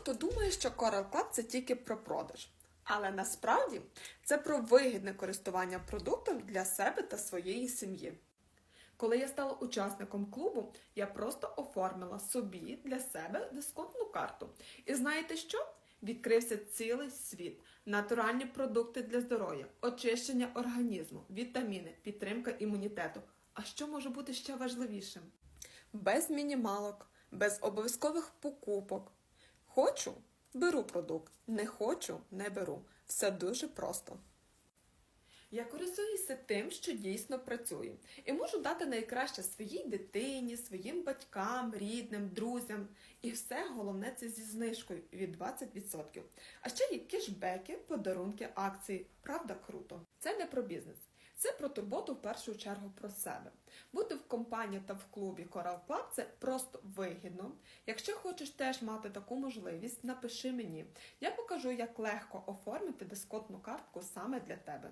хто думає, що Coral Club це тільки про продаж. Але насправді це про вигідне користування продуктом для себе та своєї сім'ї. Коли я стала учасником клубу, я просто оформила собі для себе дисконтну карту. І знаєте що? Відкрився цілий світ, натуральні продукти для здоров'я, очищення організму, вітаміни, підтримка імунітету. А що може бути ще важливішим? Без мінімалок, без обов'язкових покупок. Хочу беру продукт, не хочу не беру. Все дуже просто. Я користуюся тим, що дійсно працює, і можу дати найкраще своїй дитині, своїм батькам, рідним, друзям. І все головне це зі знижкою від 20%. А ще є кешбеки, подарунки, акції. Правда, круто. Це не про бізнес. Це про турботу в першу чергу про себе. Бути в компанії та в клубі Coral Club – це просто вигідно. Якщо хочеш теж мати таку можливість, напиши мені. Я покажу, як легко оформити дисконтну картку саме для тебе.